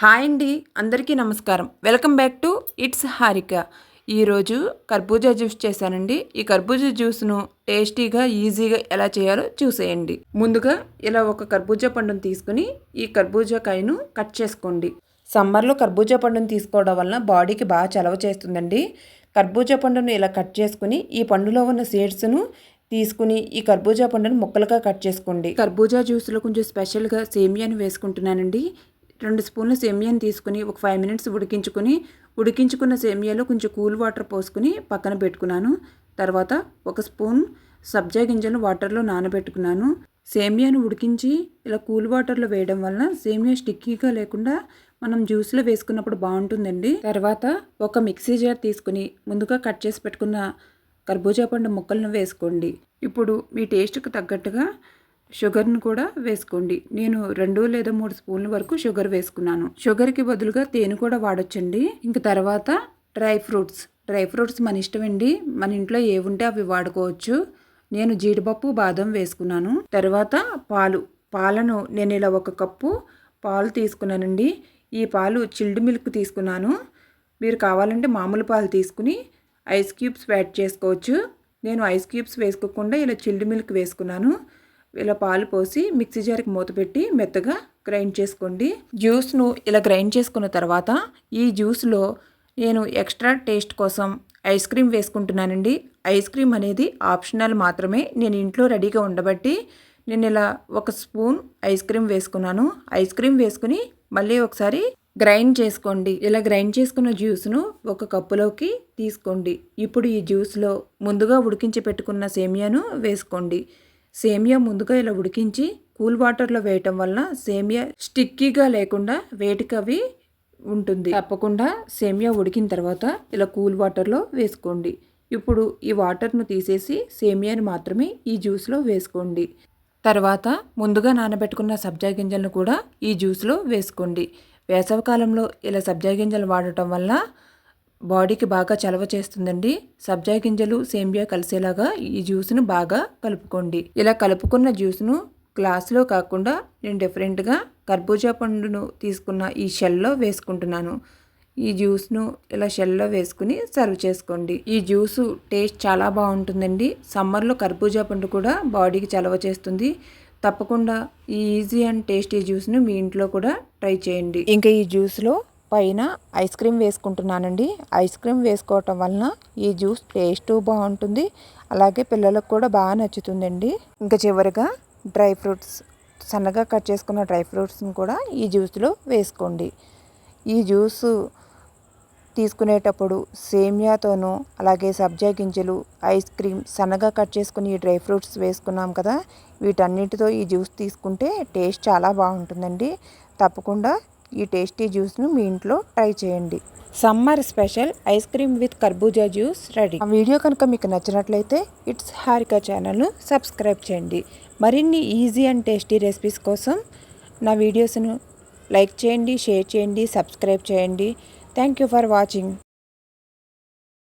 Hi అండి అందరికీ నమస్కారం. Welcome back to it's Harika. ఈరోజు కర్బూజా జ్యూస్ చేశానండి. ఈ కర్బూజా జ్యూస్ను టేస్టీగా ఈజీగా ఎలా చేయాలో చూసేయండి. ముందుగా ఇలా ఒక కర్బూజా పండును తీసుకుని ఈ కర్బూజా కాయను కట్ చేసుకోండి. సమ్మర్లో కర్బూజా పండును తీసుకోవడం వలన బాడీకి బాగా చలవ చేస్తుందండి. కర్బూజా పండును ఇలా కట్ చేసుకుని ఈ పండులో ఉన్న సీడ్స్ను తీసుకుని ఈ కర్బూజా పండును ముక్కలుగా కట్ చేసుకోండి. కర్బూజా జ్యూస్లో కొంచెం స్పెషల్గా సేమియాని వేసుకుంటున్నానండి. రెండు స్పూన్ల సేమియాని తీసుకుని ఒక ఫైవ్ మినిట్స్ ఉడికించుకుని ఉడికించుకున్న సేమియాలో కొంచెం కూల్ వాటర్ పోసుకుని పక్కన పెట్టుకున్నాను. తర్వాత ఒక స్పూన్ సబ్జా గింజలు వాటర్లో నానబెట్టుకున్నాను. సేమియాను ఉడికించి ఇలా కూల్ వాటర్లో వేయడం వలన సేమియా స్టిక్కీగా లేకుండా మనం జ్యూస్లో వేసుకున్నప్పుడు బాగుంటుందండి. తర్వాత ఒక మిక్సీ జార్ తీసుకుని ముందుగా కట్ చేసి పెట్టుకున్న కర్బూజా పండు ముక్కలను వేసుకోండి. ఇప్పుడు మీ టేస్ట్కి తగ్గట్టుగా షుగర్ను కూడా వేసుకోండి. నేను రెండు లేదా మూడు స్పూన్ల వరకు షుగర్ వేసుకున్నాను. షుగర్కి బదులుగా తేనె కూడా వాడొచ్చండి. ఇంక తర్వాత డ్రై ఫ్రూట్స్. డ్రై ఫ్రూట్స్ మన ఇష్టం అండి మన ఇంట్లో ఏ అవి వాడుకోవచ్చు. నేను జీడిపప్పు బాదం వేసుకున్నాను. తర్వాత పాలు. పాలను నేను ఇలా ఒక కప్పు పాలు తీసుకున్నానండి. ఈ పాలు చిల్డ్ మిల్క్ తీసుకున్నాను. మీరు కావాలంటే మామూలు పాలు తీసుకుని ఐస్ క్యూబ్స్ యాడ్ చేసుకోవచ్చు. నేను ఐస్ క్యూబ్స్ వేసుకోకుండా ఇలా చిల్డ్ మిల్క్ వేసుకున్నాను. ఇలా పాలు పోసి మిక్సీ జార్కి మూత పెట్టి మెత్తగా గ్రైండ్ చేసుకోండి. జ్యూస్ను ఇలా గ్రైండ్ చేసుకున్న తర్వాత ఈ జ్యూస్లో నేను ఎక్స్ట్రా టేస్ట్ కోసం ఐస్ క్రీమ్ వేసుకుంటున్నానండి. ఐస్ క్రీమ్ అనేది ఆప్షనల్ మాత్రమే. నేను ఇంట్లో రెడీగా ఉండబట్టి నేను ఇలా ఒక స్పూన్ ఐస్ క్రీమ్ వేసుకున్నాను. ఐస్ క్రీమ్ వేసుకుని మళ్ళీ ఒకసారి గ్రైండ్ చేసుకోండి. ఇలా గ్రైండ్ చేసుకున్న జ్యూస్ను ఒక కప్పులోకి తీసుకోండి. ఇప్పుడు ఈ జ్యూస్లో ముందుగా ఉడికించి పెట్టుకున్న సేమియాను వేసుకోండి. సేమియా ముందుగా ఇలా ఉడికించి కూల్ వాటర్లో వేయటం వలన సేమియా స్టిక్కీగా లేకుండా వేటికవి ఉంటుంది. తప్పకుండా సేమియా ఉడికిన తర్వాత ఇలా కూల్ వాటర్లో వేసుకోండి. ఇప్పుడు ఈ వాటర్ను తీసేసి సేమియాని మాత్రమే ఈ జ్యూస్లో వేసుకోండి. తర్వాత ముందుగా నానబెట్టుకున్న సబ్జా గింజలను కూడా ఈ జ్యూస్లో వేసుకోండి. వేసవకాలంలో ఇలా సబ్జా గింజలు వాడటం వల్ల బాడీకి బాగా చలవ చేస్తుందండి. సబ్జా గింజలు సేమియా కలిసేలాగా ఈ జ్యూస్ను బాగా కలుపుకోండి. ఇలా కలుపుకున్న జ్యూస్ను గ్లాస్లో కాకుండా నేను డిఫరెంట్గా కర్బూజా పండును తీసుకున్న ఈ షెల్లో వేసుకుంటున్నాను. ఈ జ్యూస్ను ఇలా షెల్లో వేసుకుని సర్వ్ చేసుకోండి. ఈ జ్యూసు టేస్ట్ చాలా బాగుంటుందండి. సమ్మర్లో కర్బూజా పండు కూడా బాడీకి చలవ చేస్తుంది. తప్పకుండా ఈ ఈజీ అండ్ టేస్టీ జ్యూస్ను మీ ఇంట్లో కూడా ట్రై చేయండి. ఇంకా ఈ జ్యూస్లో పైన ఐస్ క్రీమ్ వేసుకుంటున్నానండి. ఐస్ క్రీమ్ వేసుకోవటం వలన ఈ జ్యూస్ టేస్ట్ బాగుంటుంది. అలాగే పిల్లలకు కూడా బాగా నచ్చుతుందండి. ఇంకా చివరిగా డ్రై ఫ్రూట్స్ సన్నగా కట్ చేసుకున్న డ్రై ఫ్రూట్స్ని కూడా ఈ జ్యూస్లో వేసుకోండి. ఈ జ్యూస్ తీసుకునేటప్పుడు సేమియాతోనూ అలాగే సబ్జా గింజలు ఐస్ క్రీమ్ సన్నగా కట్ చేసుకుని ఈ డ్రై ఫ్రూట్స్ వేసుకున్నాం కదా వీటన్నిటితో ఈ జ్యూస్ తీసుకుంటే టేస్ట్ చాలా బాగుంటుందండి. తప్పకుండా ఈ టేస్టీ జ్యూస్ను మీ ఇంట్లో ట్రై చేయండి. Summer special ice cream with కర్బూజా జ్యూస్ రెడీ. ఆ వీడియో కనుక మీకు నచ్చినట్లయితే ఇట్స్ హారిక ఛానల్ను సబ్స్క్రైబ్ చేయండి. మరిన్ని ఈజీ అండ్ టేస్టీ రెసిపీస్ కోసం నా వీడియోస్ను లైక్ చేయండి షేర్ చేయండి సబ్స్క్రైబ్ చేయండి. Thank you for watching.